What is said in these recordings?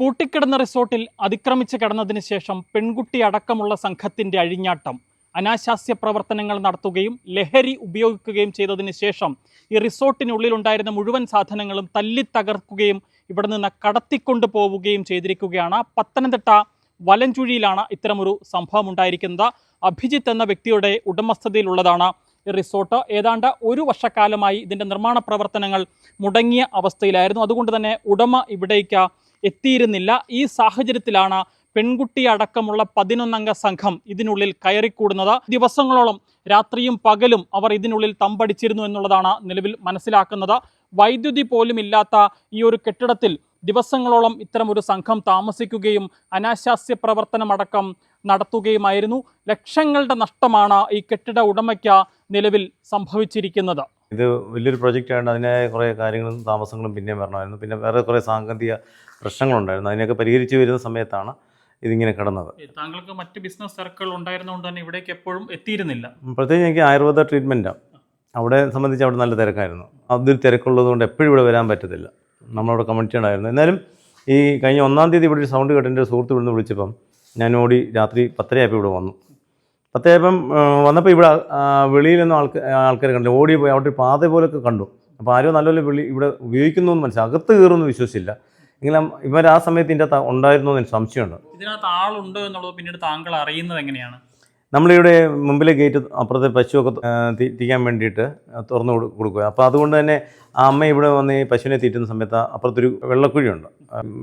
പൂട്ടിക്കിടന്ന റിസോർട്ടിൽ അതിക്രമിച്ച് കിടന്നതിന് ശേഷം പെൺകുട്ടി അടക്കമുള്ള സംഘത്തിന്റെ അഴിഞ്ഞാട്ടം. അനാശാസ്യ പ്രവർത്തനങ്ങൾ നടത്തുകയും ലഹരി ഉപയോഗിക്കുകയും ചെയ്തതിന് ശേഷം ഈ റിസോർട്ടിനുള്ളിലുണ്ടായിരുന്ന മുഴുവൻ സാധനങ്ങളും തല്ലി തകർക്കുകയും ഇവിടെ നിന്ന് കടത്തിക്കൊണ്ടു പോവുകയും ചെയ്തിരിക്കുകയാണ്. പത്തനംതിട്ട വലഞ്ചുഴിയിലാണ് ഇത്തരമൊരു സംഭവം ഉണ്ടായിരിക്കുന്നത്. അഭിജിത്ത് എന്ന വ്യക്തിയുടെ ഉടമസ്ഥതയിലുള്ളതാണ് ഈ റിസോർട്ട്. ഏതാണ്ട് ഒരു വർഷക്കാലമായി ഇതിന്റെ നിർമ്മാണ പ്രവർത്തനങ്ങൾ മുടങ്ങിയ അവസ്ഥയിലായിരുന്നു. അതുകൊണ്ട് തന്നെ ഉടമ ഇവിടേക്ക് എത്തിയിരുന്നില്ല. ഈ സാഹചര്യത്തിലാണ് പെൺകുട്ടി അടക്കമുള്ള പതിനൊന്നംഗ സംഘം ഇതിനുള്ളിൽ കയറിക്കൂടുന്നത്. ദിവസങ്ങളോളം രാത്രിയും പകലും അവർ ഇതിനുള്ളിൽ തമ്പടിച്ചിരുന്നു എന്നുള്ളതാണ് നിലവിൽ മനസ്സിലാക്കുന്നത്. വൈദ്യുതി പോലും ഇല്ലാത്ത ഈ ഒരു കെട്ടിടത്തിൽ ദിവസങ്ങളോളം ഇത്തരം ഒരു സംഘം താമസിക്കുകയും അനാശാസ്യ പ്രവർത്തനമടക്കം നടത്തുകയുമായിരുന്നു. ലക്ഷങ്ങളുടെ നഷ്ടമാണ് ഈ കെട്ടിട ഉടമയ്ക്ക് നിലവിൽ സംഭവിച്ചിരിക്കുന്നത്. ഇത് വലിയൊരു പ്രൊജക്റ്റാണ്. അതിനായ കുറേ കാര്യങ്ങളും താമസങ്ങളും പിന്നെയും വരണമായിരുന്നു. പിന്നെ വേറെ കുറേ സാങ്കേതിക പ്രശ്നങ്ങളുണ്ടായിരുന്നു. അതിനെയൊക്കെ പരിഹരിച്ചു വരുന്ന സമയത്താണ് ഇതിങ്ങനെ കിടന്നത്. താങ്കൾക്ക് മറ്റ് ബിസിനസ് സർക്കിൾ ഉണ്ടായിരുന്നതുകൊണ്ട് തന്നെ ഇവിടേക്ക് എപ്പോഴും എത്തിയിരുന്നില്ല. പ്രത്യേകിച്ച് എനിക്ക് ആയുർവേദ ട്രീറ്റ്മെന്റാണ് അവിടെ സംബന്ധിച്ച് അവിടെ നല്ല തിരക്കായിരുന്നു. അതിൽ തിരക്കുള്ളത് കൊണ്ട് എപ്പോഴും ഇവിടെ വരാൻ പറ്റത്തില്ല. നമ്മളവിടെ കമ്മിറ്റി ഉണ്ടായിരുന്നു. എന്നാലും ഈ കഴിഞ്ഞ ഒന്നാം തീയതി ഇവിടെ ഒരു സൗണ്ട് കേട്ട് എന്റെ സുഹൃത്ത് ഇവിടുന്ന് വിളിച്ചപ്പം ഞാൻ ഓടി രാത്രി പത്തരയായപ്പോൾ ഇവിടെ വന്നു. പത്തരയായപ്പം വന്നപ്പോൾ ഇവിടെ വെളിയിലൊന്നും ആൾക്കാർ ആൾക്കാർ കണ്ടില്ല. ഓടി പോയി അവിടെ ഒരു പാത പോലൊക്കെ കണ്ടു. അപ്പോൾ ആരോ നല്ലപോലെ വിളി ഇവിടെ ഉപയോഗിക്കുന്നു എന്ന് മനസ്സിലായി. അകത്ത് കയറുമെന്ന് വിശ്വസിച്ചില്ല. എങ്കിലും ഇവർ ആ സമയത്ത് ഇതിന്റെ ഉണ്ടായിരുന്നു എന്ന് സംശയമുണ്ട്. ഇതിനകത്ത് ആളുണ്ട് എന്നുള്ളത് പിന്നീട് താങ്കൾ അറിയുന്നത് എങ്ങനെയാണ്? നമ്മളിവിടെ മുമ്പിലെ ഗേറ്റ് അപ്പുറത്തെ പശുവൊക്കെ തീറ്റിക്കാൻ വേണ്ടിയിട്ട് തുറന്നു കൊടു- കൊടുക്കുക അപ്പോൾ അതുകൊണ്ട് തന്നെ ആ അമ്മ ഇവിടെ വന്ന് ഈ പശുവിനെ തീറ്റുന്ന സമയത്ത് അപ്പുറത്തൊരു വെള്ളക്കുഴിയുണ്ട്.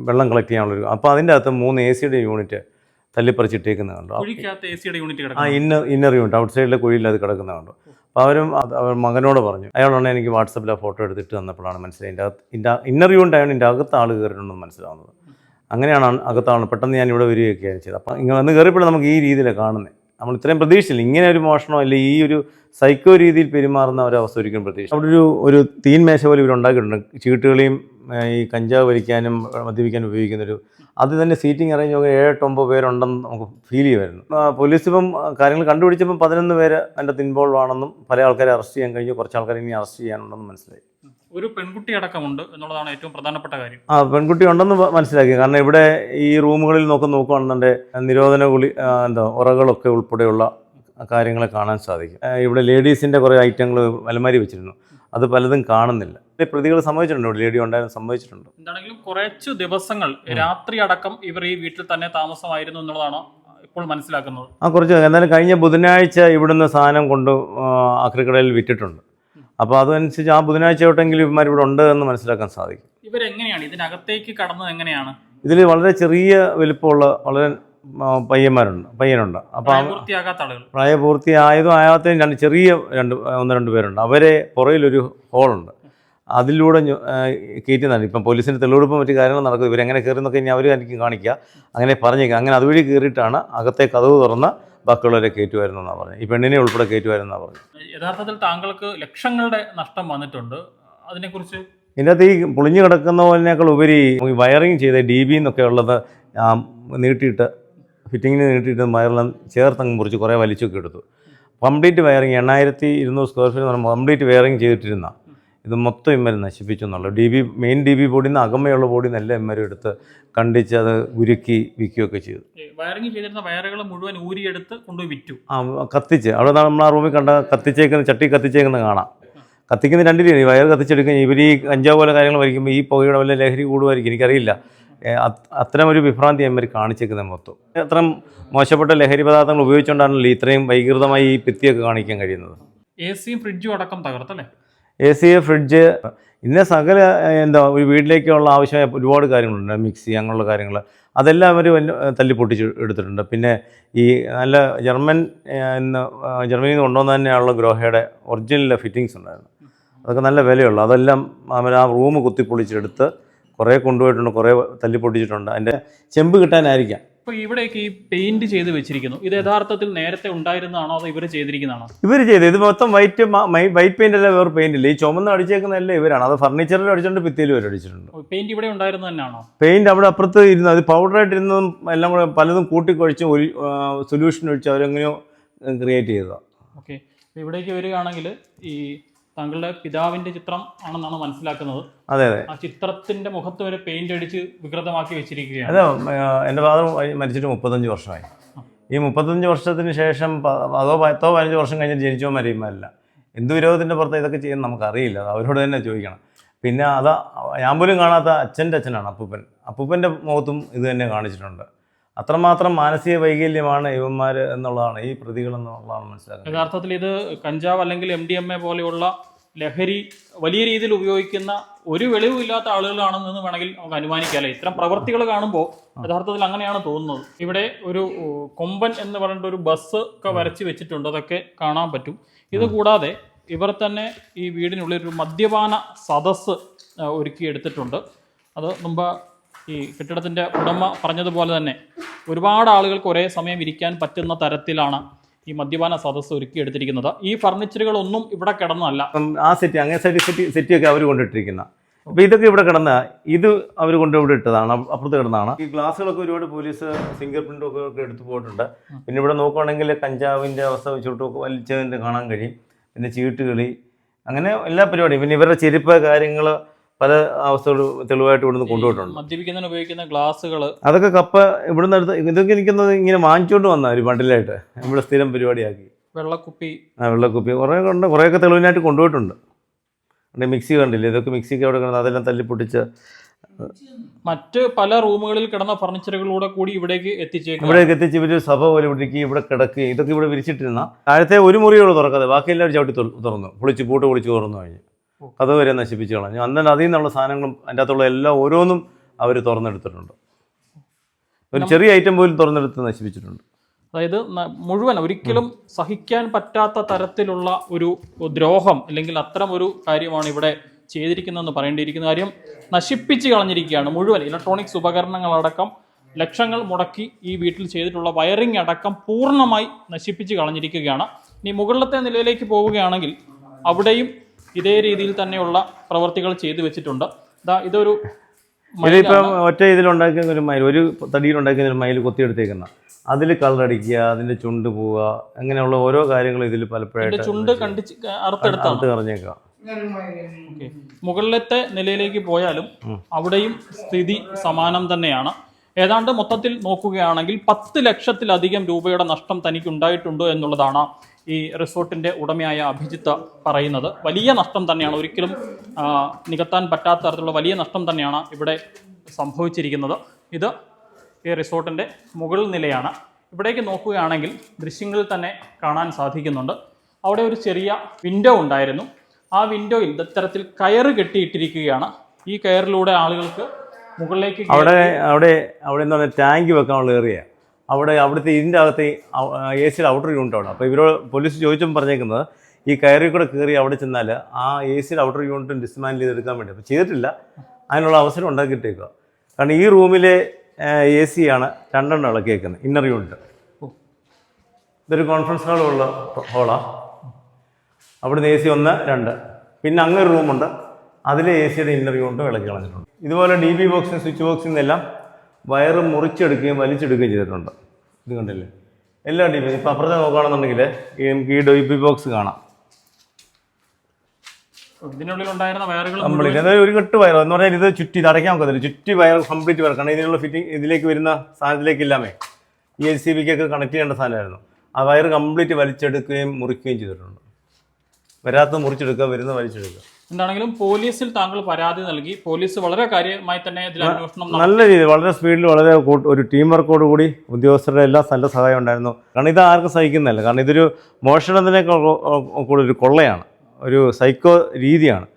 വെള്ളം കളക്ട് ചെയ്യാനുള്ളൊരു അപ്പോൾ അതിന്റെ അകത്ത് മൂന്ന് എ സിയുടെ യൂണിറ്റ് തല്ലിപ്പറിച്ചിട്ടേക്കുന്നത് കണ്ടു കുഴിക്കകത്ത് എ സിയുടെ യൂണിറ്റ് ആ ഇന്നർ ഇന്നർ യൂണിറ്റ് ഔട്ട് സൈഡിലെ കുഴിയിൽ അത് കിടക്കുന്നത് കണ്ടു അപ്പോൾ അവരും അവർ മകനോട് പറഞ്ഞു. അയാളാണ് എനിക്ക് വാട്സപ്പിൽ ആ ഫോട്ടോ എടുത്തിട്ട് തന്നപ്പോഴാണ് മനസ്സിലായി ഇതിന്റെ അകത്ത് ഇന്റെ ഇന്നർ ഉണ്ടായതുകൊണ്ട് ഇതിന്റെ അകത്ത് ആൾ കയറിയിട്ടുണ്ടെന്ന് മനസ്സിലാവുന്നത്. അങ്ങനെയാണ് അകത്താണ്. പെട്ടെന്ന് ഞാൻ ഇവിടെ വരികയൊക്കെയാണ് ചെയ്തത്. അപ്പം ഇങ്ങനെ വന്ന് കയറിയപ്പോൾ നമുക്ക് ഈ രീതിയിലാണ് കാണുന്നത് നമ്മൾ ഇത്രയും പ്രതീക്ഷിച്ചില്ല. ഇങ്ങനെ ഒരു മോഷണോ അല്ലെ ഈ ഒരു സൈക്കോ രീതിയിൽ പെരുമാറുന്ന ഒരു അവസ്ഥ ഒരിക്കലും പ്രതീക്ഷ അവിടെ ഒരു ഒരു തീൻമേശ പോലെ ഇവർ ഉണ്ടാക്കിയിട്ടുണ്ട്. ചീട്ടുകളെയും ഈ കഞ്ചാവ് വലിക്കാനും മദ്യപിക്കാനും ഉപയോഗിക്കുന്നൊരു അത് തന്നെ സീറ്റിംഗ് അറേഞ്ച് എട്ട് ഒമ്പത് പേരുണ്ടെന്ന് നമുക്ക് ഫീൽ ചെയ്യുമായിരുന്നു. പോലീസ് ഇപ്പം കാര്യങ്ങൾ കണ്ടുപിടിച്ചപ്പം പതിനൊന്ന് പേര് അതിന്റെ ഇൻവോൾവ് ആണെന്നും പല ആൾക്കാരെ അറസ്റ്റ് ചെയ്യാൻ കഴിഞ്ഞു. കുറച്ച് ആൾക്കാരെ ഇനി അറസ്റ്റ് ചെയ്യാനുണ്ടെന്നും മനസ്സിലായി. ഒരു പെൺകുട്ടി അടക്കമുണ്ട് എന്നുള്ളതാണ് ഏറ്റവും പ്രധാനപ്പെട്ട കാര്യം. ആ പെൺകുട്ടി ഉണ്ടെന്ന് മനസ്സിലാക്കി. കാരണം ഇവിടെ ഈ റൂമുകളിൽ നോക്കി നോക്കുകയാണെന്നുണ്ടെങ്കിൽ നിരോധന ഗുളി എന്താ ഉറകളൊക്കെ ഉൾപ്പെടെയുള്ള കാര്യങ്ങളെ കാണാൻ സാധിക്കും. ഇവിടെ ലേഡീസിന്റെ കുറേ ഐറ്റങ്ങൾ അലമാരി വെച്ചിരുന്നു. അത് പലതും കാണുന്നില്ല. പ്രതികൾ സംഭവിച്ചിട്ടുണ്ട് ലേഡി ഉണ്ടായിരുന്നു സംഭവിച്ചിട്ടുണ്ട് എന്താണെങ്കിലും കുറച്ച് ദിവസങ്ങൾ രാത്രി അടക്കം ഇവർ ഈ വീട്ടിൽ തന്നെ താമസമായിരുന്നു എന്നുള്ളതാണ് ഇപ്പോൾ മനസ്സിലാക്കുന്നത്. ആ കുറച്ച് എന്തായാലും കഴിഞ്ഞ ബുധനാഴ്ച ഇവിടുന്ന് സാധനം കൊണ്ട് അക്രിക്കടയിൽ വിറ്റിട്ടുണ്ട്. അപ്പോൾ അതനുസരിച്ച് ആ ബുധനാഴ്ച തൊട്ടെങ്കിലും ഇവന്മാർ ഇവിടെ ഉണ്ട് എന്ന് മനസ്സിലാക്കാൻ സാധിക്കും. ഇവരെങ്ങനെയാണ്? ഇതിനകത്തേക്ക് കടന്നത് എങ്ങനെയാണ്? ഇതിൽ വളരെ ചെറിയ വലിപ്പമുള്ള വളരെ പയ്യന്മാരുണ്ട് പയ്യനുണ്ട്. അപ്പം പ്രായപൂർത്തിയായതും ആയാത്തതും രണ്ട് ചെറിയ രണ്ട് ഒന്ന് രണ്ട് പേരുണ്ട്. അവരെ പുറയിലൊരു ഹോളുണ്ട്. അതിലൂടെ കയറ്റി നടന്നു കയറ്റുന്നതാണ് ഇപ്പം പോലീസിന്റെ തെളിവെടുപ്പും മറ്റു കാര്യങ്ങൾ നടക്കും. ഇവരെങ്ങനെ കയറി എന്നൊക്കെ ഇനി അവർ എനിക്ക് കാണിക്കുക അങ്ങനെ പറഞ്ഞേക്കുക അങ്ങനെ അതുവഴി കയറിയിട്ടാണ് അകത്തെ കഥവ് തുറന്ന് ബാക്കിയുള്ളവരെ കയറ്റുമായിരുന്നു എന്നാണ് പറഞ്ഞത്. ഈ പെണ്ണിനെ ഉൾപ്പെടെ കയറ്റുമായിരുന്നാണ് പറഞ്ഞത്. യഥാർത്ഥത്തിൽ താങ്കൾക്ക് ലക്ഷങ്ങളുടെ നഷ്ടം വന്നിട്ടുണ്ട്. അതിനെക്കുറിച്ച് ഇതിനകത്ത് ഈ പൊളിഞ്ഞു കിടക്കുന്നതിനേക്കാൾ ഉപരി ഈ വയറിങ് ചെയ്ത ഡി ബി എന്നൊക്കെ ഉള്ളത് നീട്ടിയിട്ട് ഫിറ്റിങ്ങിന് നീട്ടിയിട്ട് വയറെല്ലാം ചേർത്തങ്ങ് മുറിച്ച് കുറേ വലിച്ചൊക്കെ എടുത്തു. കംപ്ലീറ്റ് വയറിങ് എണ്ണായിരത്തി ഇരുന്നൂറ് സ്ക്വയർ ഫീറ്റ് കംപ്ലീറ്റ് വയറിങ് ചെയ്തിട്ടിരുന്ന ഇത് മൊത്തം ഇമ്മര് നശിപ്പിച്ചു എന്നുള്ളത് D B main D B ബോഡിയിൽ നിന്ന് അകമയുള്ള ബോഡിയിൽ നിന്ന് എല്ലാം ഇമ്മരും എടുത്ത് കണ്ടിച്ച് അത് ഉരുക്കി വിൽക്കുകയൊക്കെ ചെയ്തു. വയറിംഗ് ചെയ്തിരുന്ന വയറുകൾ മുഴുവൻ ഊരിയെടുത്ത് കൊണ്ടുപോയി വിറ്റു. ആ കത്തിച്ച്. അവിടെ നമ്മൾ ആ റൂമിൽ കണ്ട കത്തിച്ചേക്കുന്ന ചട്ടി കത്തിച്ചേക്കുന്ന കാണാം. കത്തിക്കുന്ന രണ്ട് രീതി വയർ കത്തിച്ചെടുക്കുക ഇവർ ഈ കഞ്ചാവ് പോലെ കാര്യങ്ങൾ വരയ്ക്കുമ്പോൾ ഈ പുകയുടെ വല്ല ലഹരി കൂടുമായിരിക്കും എനിക്കറിയില്ല. അത്തരം ഒരു വിഭ്രാന്തി അമ്മർ കാണിച്ചേക്കുന്നത് മൊത്തം. അത്രയും മോശപ്പെട്ട ലഹരി പദാർത്ഥങ്ങൾ ഉപയോഗിച്ചുകൊണ്ടാണല്ലോ ഇത്രയും വൈകൃതമായി ഈ ഭിത്തിയൊക്കെ കാണിക്കാൻ കഴിയുന്നത്. എ സിയും ഫ്രിഡ്ജും അടക്കം തകർത്തല്ലേ? എ സി ഫ്രിഡ്ജ് ഇന്ന സകല എന്താ ഒരു വീട്ടിലേക്കുള്ള ആവശ്യമായ ഒരുപാട് കാര്യങ്ങളുണ്ട്. മിക്സി അങ്ങനെയുള്ള കാര്യങ്ങൾ അതെല്ലാം അവർ തല്ലി പൊട്ടിച്ച് എടുത്തിട്ടുണ്ട്. പിന്നെ ഈ നല്ല ജർമ്മൻ ഇന്ന് ജർമ്മനിയിൽ നിന്ന് കൊണ്ടുവന്ന തന്നെയുള്ള ഗ്രോഹയുടെ ഒറിജിനൽ ഫിറ്റിങ്സ് ഉണ്ടായിരുന്നു അതൊക്കെ നല്ല വിലയുള്ളു. അതെല്ലാം അവർ ആ റൂം കുത്തിപ്പൊളിച്ചെടുത്ത് കുറേ കൊണ്ടുപോയിട്ടുണ്ട് കുറേ തല്ലി പൊട്ടിച്ചിട്ടുണ്ട് അതിന്റെ ചെമ്പ് കിട്ടാനായിരിക്കാം. ഇപ്പൊ ഇവിടെയൊക്കെ ഈ പെയിന്റ് ചെയ്ത് വെച്ചിരിക്കുന്നു. ഇത് യഥാർത്ഥത്തിൽ നേരത്തെ ഉണ്ടായിരുന്നതാണോ അതോ ഇവർ ചെയ്തിരിക്കുന്നതാണോ? ഇവർ ചെയ്ത് ഇത് മൊത്തം വൈറ്റ് വൈറ്റ് പെയിന്റ് അല്ല വേറെ പെയിന്റ് ഇല്ല. ഈ ചുമന്ന് അടിച്ചേക്കുന്നതല്ല ഇവരാണ്. അത് ഫർണിച്ചറിൽ അടിച്ചിട്ടുണ്ട് ഭിത്തിയിൽ വരെ അടിച്ചിട്ടുണ്ട്. പെയിന്റ് ഇവിടെ ഉണ്ടായിരുന്നത് തന്നെയാണോ? പെയിന്റ് അവിടെ അപ്പുറത്ത് ഇരുന്ന് അത് പൗഡറായിട്ട് ഇരുന്നതും എല്ലാം കൂടെ പലതും കൂട്ടിക്കുഴച്ച് ഒരു സൊല്യൂഷൻ ഒഴിച്ച് അവരെങ്ങനെയോ ക്രിയേറ്റ് ചെയ്തതാണ് ഓക്കെ ഇവിടേക്ക് വരികയാണെങ്കിൽ ഈ താങ്കളുടെ പിതാവിന്റെ ചിത്രം ആണെന്നാണ് മനസ്സിലാക്കുന്നത്. അതെ അതെ. ആ ചിത്രത്തിന്റെ മുഖത്ത് വരെ പെയിന്റ് അടിച്ച് വികൃതമാക്കി വെച്ചിരിക്കുകയാണ്. അതെ എന്റെ ഫാദർ മരിച്ചിട്ട് മുപ്പത്തഞ്ച് വർഷമായി. ഈ മുപ്പത്തഞ്ച് വർഷത്തിന് ശേഷം അതോ പത്തോ പതിനഞ്ച് വർഷം കഴിഞ്ഞ് ജനിച്ചോ മരിയുമല്ല എന്ത് വിരോധത്തിന്റെ പുറത്ത് ഇതൊക്കെ ചെയ്യുന്ന നമുക്കറിയില്ല. അത് അവരോട് തന്നെ ചോദിക്കണം. പിന്നെ അതാ ഞാൻ പോലും കാണാത്ത അച്ഛന്റെ അച്ഛനാണ് അപ്പൂപ്പൻ. അപ്പൂപ്പന്റെ മുഖത്തും ഇത് തന്നെ കാണിച്ചിട്ടുണ്ട്. അത്രമാത്രം മാനസിക വൈകല്യമാണ് ഇവന്മാർ എന്നുള്ളതാണ് ഈ പ്രതികൾ എന്നുള്ളതാണ് മനസ്സിലാക്കുന്നത്. യഥാർത്ഥത്തിൽ ഇത് കഞ്ചാവ് അല്ലെങ്കിൽ എം ഡി എം എ പോലെയുള്ള ലഹരി വലിയ രീതിയിൽ ഉപയോഗിക്കുന്ന ഒരു വെളിവും ഇല്ലാത്ത ആളുകളാണെന്ന് വേണമെങ്കിൽ നമുക്ക് അനുമാനിക്കാം അല്ലെ ഇത്തരം പ്രവൃത്തികൾ കാണുമ്പോൾ യഥാർത്ഥത്തിൽ അങ്ങനെയാണ് തോന്നുന്നത്. ഇവിടെ ഒരു കൊമ്പൻ എന്ന് പറഞ്ഞിട്ട് ഒരു ബസ് ഒക്കെ വരച്ച് വെച്ചിട്ടുണ്ട്. അതൊക്കെ കാണാൻ പറ്റും. ഇതുകൂടാതെ ഇവർ തന്നെ ഈ വീടിനുള്ളിൽ ഒരു മദ്യപാന സദസ്സ് ഒരുക്കിയെടുത്തിട്ടുണ്ട്. അത് മുമ്പ് ഈ കെട്ടിടത്തിന്റെ ഉടമ പറഞ്ഞതുപോലെ തന്നെ ഒരുപാട് ആളുകൾക്ക് ഒരേ സമയം ഇരിക്കാൻ പറ്റുന്ന തരത്തിലാണ് ഈ മദ്യപാന സദസ്സ് ഒരുക്കിയെടുത്തിരിക്കുന്നത് ഈ ഫർണിച്ചറുകളൊന്നും ഇവിടെ കിടന്നല്ല ആ സെറ്റ് അങ്ങനെ സെറ്റ് സെറ്റ് സെറ്റിയൊക്കെ അവർ കൊണ്ടിട്ടിരിക്കുന്ന. അപ്പോൾ ഇതൊക്കെ ഇവിടെ കിടന്ന ഇത് അവർ കൊണ്ട് ഇവിടെ ഇട്ടതാണ് അപ്പുറത്ത് കിടന്നതാണ്. ഈ ഗ്ലാസ്സുകളൊക്കെ ഒരുപാട് പോലീസ് ഫിംഗർ പ്രിന്റൊക്കെ ഒക്കെ ഒക്കെ എടുത്തു പോയിട്ടുണ്ട്. പിന്നെ ഇവിടെ നോക്കുകയാണെങ്കിൽ കഞ്ചാവിന്റെ അവസ്ഥ വെച്ചിട്ടൊക്കെ വലിച്ചതിന്റെ കാണാൻ കഴിയും. പിന്നെ ചീട്ടുകളി അങ്ങനെ എല്ലാ പരിപാടിയും. പിന്നെ ഇവരുടെ ചെരുപ്പ് കാര്യങ്ങൾ പല അവസ്ഥകൾ തെളിവായിട്ട് ഇവിടുന്ന് കൊണ്ടുപോയിട്ടുണ്ട്. മദ്യപിക്കുന്നതിന് ഉപയോഗിക്കുന്ന ഗ്ലാസ്സുകൾ അതൊക്കെ കപ്പ ഇവിടുന്ന് അടുത്ത് ഇതൊക്കെ എനിക്കൊന്നത് ഇങ്ങനെ വാങ്ങിച്ചുകൊണ്ട് വന്ന ഒരു ബണ്ടിലായിട്ട് ഇവിടെ സ്ഥിരം പരിപാടിയാക്കി. വെള്ളക്കുപ്പി. ആ വെള്ളക്കുപ്പി. കുറേ കൊണ്ട് കുറേയൊക്കെ തെളിവിനായിട്ട് കൊണ്ടുപോയിട്ടുണ്ട്. മിക്സി കണ്ടില്ലേ? ഇതൊക്കെ മിക്സിക്ക് അവിടെ കിടന്ന് അതെല്ലാം തല്ലി പൊട്ടിച്ച് മറ്റ് പല റൂമുകളിൽ കിടന്ന ഫർണിച്ചറുകളിലൂടെ കൂടി ഇവിടേക്ക് എത്തിച്ചേക്കും. ഇവിടേക്ക് എത്തിച്ച് ഇവർ സഭ പോലെ ഇവിടേക്ക് ഇവിടെ കിടക്കുകയും ഇതൊക്കെ ഇവിടെ വിരിച്ചിട്ടിരുന്ന. താഴത്തെ ഒരു മുറിയോട് തുറക്കാതെ. ബാക്കി എല്ലാവരും ചവിട്ടി തുറ- തുറന്നു. പൊളിച്ച് പൂട്ട് പൊളിച്ച് തുറന്നു കഴിഞ്ഞു. കഥ വരെ നശിപ്പിച്ച് കളഞ്ഞു. അന്നേരം അതിൽ നിന്നുള്ള സാധനങ്ങളും അതിന്റെ അകത്തുള്ള എല്ലാം ഓരോന്നും അവർ തുറന്നെടുത്തിട്ടുണ്ട്. ഒരു ചെറിയ ഐറ്റം പോലും തുറന്നെടുത്ത് നശിപ്പിച്ചിട്ടുണ്ട്. അതായത് മുഴുവൻ ഒരിക്കലും സഹിക്കാൻ പറ്റാത്ത തരത്തിലുള്ള ഒരു ദ്രോഹം അല്ലെങ്കിൽ അത്തരം ഒരു കാര്യമാണ് ഇവിടെ ചെയ്തിരിക്കുന്നതെന്ന് പറയേണ്ടിയിരിക്കുന്ന കാര്യം നശിപ്പിച്ച് കളഞ്ഞിരിക്കുകയാണ് മുഴുവൻ. ഇലക്ട്രോണിക്സ് ഉപകരണങ്ങളടക്കം ലക്ഷങ്ങൾ മുടക്കി ഈ വീട്ടിൽ ചെയ്തിട്ടുള്ള വയറിംഗ് അടക്കം പൂർണമായി നശിപ്പിച്ച് കളഞ്ഞിരിക്കുകയാണ്. ഇനി മുകളിലത്തെ നിലയിലേക്ക് പോവുകയാണെങ്കിൽ അവിടെയും ഇതേ രീതിയിൽ തന്നെയുള്ള പ്രവർത്തികൾ ചെയ്തു വെച്ചിട്ടുണ്ട്. ദാ ഇതൊരു ഇതിപ്പം ഒറ്റ ഇതിലുണ്ടാക്കുന്ന ഒരു മയിൽ ഒരു തടിയിലുണ്ടാക്കുന്ന ഒരു മയിൽ കൊത്തിയെടുത്തേക്കുന്ന. അതിൽ കളറടിക്കുക അതിന്റെ ചുണ്ട് പോവുക അങ്ങനെയുള്ള ഓരോ കാര്യങ്ങളും ഇതിൽ പലപ്പോഴും പലപ്പോഴായിട്ട് ചുണ്ട് കണ്ടിച്ച് കറഞ്ഞേക്കാം ഓക്കേ. മുകളിലത്തെ നിലയിലേക്ക് പോയാലും അവിടെയും സ്ഥിതി സമാനം തന്നെയാണ്. ഏതാണ്ട് മൊത്തത്തിൽ നോക്കുകയാണെങ്കിൽ പത്ത് ലക്ഷത്തിലധികം രൂപയുടെ നഷ്ടം തനിക്ക് ഉണ്ടായിട്ടുണ്ട് എന്നുള്ളതാണ് ഈ റിസോർട്ടിന്റെ ഉടമയായ അഭിജിത്ത് പറയുന്നത്. വലിയ നഷ്ടം തന്നെയാണ്. ഒരിക്കലും നികത്താൻ പറ്റാത്ത തരത്തിലുള്ള വലിയ നഷ്ടം തന്നെയാണ് ഇവിടെ സംഭവിച്ചിരിക്കുന്നത്. ഇത് ഈ റിസോർട്ടിന്റെ മുകൾ നിലയാണ്. ഇവിടേക്ക് നോക്കുകയാണെങ്കിൽ ദൃശ്യങ്ങളിൽ തന്നെ കാണാൻ സാധിക്കുന്നുണ്ട്. അവിടെ ഒരു ചെറിയ വിൻഡോ ഉണ്ടായിരുന്നു. ആ വിൻഡോയിൽ ഇത്തരത്തിൽ കയറ് കെട്ടിയിട്ടിരിക്കുകയാണ്. ഈ കയറിലൂടെ ആളുകൾക്ക് മുകളിലേക്ക് അവിടെ അവിടെ അവിടെ എന്താ പറയുക ടാങ്ക് വെക്കാനുള്ള ഏറിയ. അവിടെ അവിടുത്തെ ഇതിന്റെ അകത്ത് എ സിയുടെ ഔട്ടർ യൂണിറ്റ് ആണ്. അപ്പോൾ ഇവരോട് പോലീസ് ചോദിച്ചും പറഞ്ഞേക്കുന്നത് ഈ കയറി കൂടെ കയറി അവിടെ ചെന്നാൽ ആ എ സിയുടെ ഔട്ടർ യൂണിറ്റും ഡിസ്മാൻഡിൽ ചെയ്തെടുക്കാൻ വേണ്ടി. അപ്പോൾ ചെയ്തിട്ടില്ല. അതിനുള്ള അവസരം ഉണ്ടാക്കിയിട്ടേക്കുക കാരണം ഈ റൂമിലെ എ സി ആണ് രണ്ടെണ്ണം ഇളക്കിയേക്കുന്നത് ഇന്നർ യൂണിറ്റ് ഇതൊരു കോൺഫറൻസ് ഹാളുള്ള ഹോളാണ് അവിടുന്ന് എ സി ഒന്ന് രണ്ട്. പിന്നെ അങ്ങൊരു റൂമുണ്ട് അതിലെ എ സിയുടെ ഇന്നർ യൂണിറ്റ് വിളക്കി കളഞ്ഞിട്ടുണ്ട്. ഇതുപോലെ ഡി ബി ബോക്സും സ്വിച്ച് ബോക്സിൽ നിന്നെല്ലാം വയർ മുറിച്ചെടുക്കുകയും വലിച്ചെടുക്കുകയും ചെയ്തിട്ടുണ്ട്. ഇത് കണ്ടില്ലേ? എല്ലാ ഡി ബി ഇപ്പം അപ്പുറത്തെ നോക്കുകയാണെന്നുണ്ടെങ്കിൽ നമുക്ക് ഈ ഡി ബി ബോക്സ് കാണാം. കംപ്ലീറ്റ് അതായത് ഒരു കെട്ട് വയർ എന്ന് പറഞ്ഞാൽ ഇത് ചുറ്റി ഇത് അടയ്ക്കാൻ നോക്കത്തില്ല ചുറ്റി വയർ കംപ്ലീറ്റ് വയർ കാരണം ഇതിനുള്ള ഫിറ്റിംഗ് ഇതിലേക്ക് വരുന്ന സാധനത്തിലേക്ക് ഇല്ലാമേ. ഈ എൽ സി ബിക്കൊക്കെ കണക്ട് ചെയ്യേണ്ട സാധനമായിരുന്നു. ആ വയർ കംപ്ലീറ്റ് വലിച്ചെടുക്കുകയും മുറിക്കുകയും ചെയ്തിട്ടുണ്ട്. വരാത്ത മുറിച്ചെടുക്കുക വരുന്ന വലിച്ചെടുക്കുക. എന്താണെങ്കിലും പോലീസിൽ താങ്കൾ പരാതി നൽകി. പോലീസ് വളരെ കാര്യമായി തന്നെ ഇതിൽ അന്വേഷണം. നല്ല രീതിയിൽ വളരെ സ്പീഡിൽ വളരെ ഒരു ടീം വർക്കോട് കൂടി ഉദ്യോഗസ്ഥരുടെ എല്ലാം നല്ല സഹായം ഉണ്ടായിരുന്നു. കാരണം ഇത് ആർക്കും സഹിക്കുന്നതല്ല. കാരണം ഇതൊരു മോഷണത്തിനെ കൂടെ ഒരു കൊള്ളയാണ്. ഒരു സൈക്കോ രീതിയാണ്.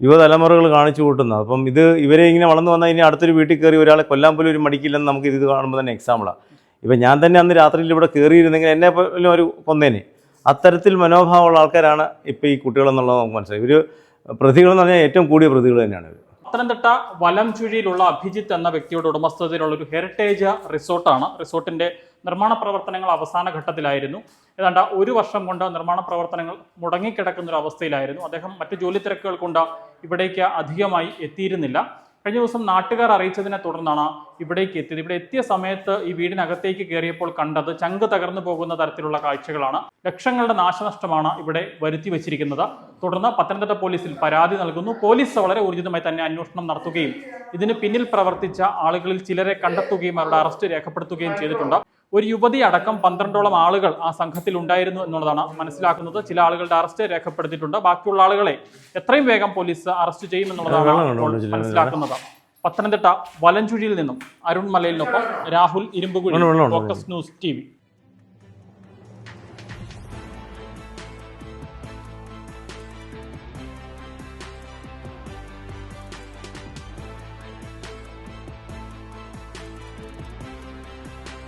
യുവതലമുറകൾ കാണിച്ചു കൂട്ടുന്നത്. അപ്പം ഇത് ഇവരെ ഇങ്ങനെ വളർന്നു വന്നാൽ ഇനി അടുത്തൊരു വീട്ടിൽ കയറി ഒരാളെ കൊല്ലാൻ പോലും ഒരു മടിക്കില്ലെന്ന് നമുക്ക് ഇത് കാണുമ്പോൾ തന്നെ എക്സാമ്പിളാണ് ഇപ്പം ഞാൻ തന്നെ അന്ന് രാത്രിയിൽ ഇവിടെ കയറിയിരുന്നെങ്കിൽ എന്നെ പോലും ഒരു കൊന്നേനെ. അത്തരത്തിൽ മനോഭാവമുള്ള ആൾക്കാരാണ് ഇപ്പോൾ ഈ കുട്ടികളെന്നുള്ളത് നമുക്ക് മനസ്സിലായി. ഇവർ പ്രതികളെന്ന് പറഞ്ഞാൽ ഏറ്റവും കൂടിയ പ്രതികൾ തന്നെയാണ് ഇവർ പത്തനംതിട്ട വലംചുഴിയിലുള്ള അഭിജിത്ത് എന്ന വ്യക്തിയുടെ ഉടമസ്ഥതയിലുള്ള ഒരു ഹെറിറ്റേജ് റിസോർട്ടാണ്. റിസോർട്ടിന്റെ നിർമ്മാണ പ്രവർത്തനങ്ങൾ അവസാന ഘട്ടത്തിലായിരുന്നു. ഏതാണ്ട് ഒരു വർഷം കൊണ്ട് നിർമ്മാണ പ്രവർത്തനങ്ങൾ മുടങ്ങിക്കിടക്കുന്ന ഒരു അവസ്ഥയിലായിരുന്നു. അദ്ദേഹം മറ്റു ജോലി തിരക്കുകൾ കൊണ്ട് ഇവിടേക്ക് അധികമായി എത്തിയിരുന്നില്ല. കഴിഞ്ഞ ദിവസം നാട്ടുകാർ അറിയിച്ചതിനെ തുടർന്നാണ് ഇവിടേക്ക് എത്തിയത്. ഇവിടെ എത്തിയ സമയത്ത് ഈ വീടിനകത്തേക്ക് കയറിയപ്പോൾ കണ്ടത് ചങ്ക് തകർന്നു പോകുന്ന തരത്തിലുള്ള കാഴ്ചകളാണ്. ലക്ഷങ്ങളുടെ നാശനഷ്ടമാണ് ഇവിടെ വരുത്തി വച്ചിരിക്കുന്നത്. തുടർന്ന് പത്തനംതിട്ട പോലീസിൽ പരാതി നൽകുന്നു. പോലീസ് വളരെ ഊർജിതമായി തന്നെ അന്വേഷണം നടത്തുകയും ഇതിന് പിന്നിൽ പ്രവർത്തിച്ച ആളുകളിൽ ചിലരെ കണ്ടെത്തുകയും അവരുടെ അറസ്റ്റ് രേഖപ്പെടുത്തുകയും ചെയ്തിട്ടുണ്ട്. ഒരു യുവതി അടക്കം പന്ത്രണ്ടോളം ആളുകൾ ആ സംഘത്തിൽ ഉണ്ടായിരുന്നു എന്നുള്ളതാണ് മനസ്സിലാക്കുന്നത്. ചില ആളുകളുടെ അറസ്റ്റ് രേഖപ്പെടുത്തിയിട്ടുണ്ട്. ബാക്കിയുള്ള ആളുകളെ എത്രയും വേഗം പോലീസ് അറസ്റ്റ് ചെയ്യുമെന്നുള്ളതാണ് മനസ്സിലാക്കുന്നത്. പത്തനംതിട്ട വലഞ്ചുഴിയിൽ നിന്നും Arun മലയിലിനൊപ്പം Rahul Irumbukuzhi focus news T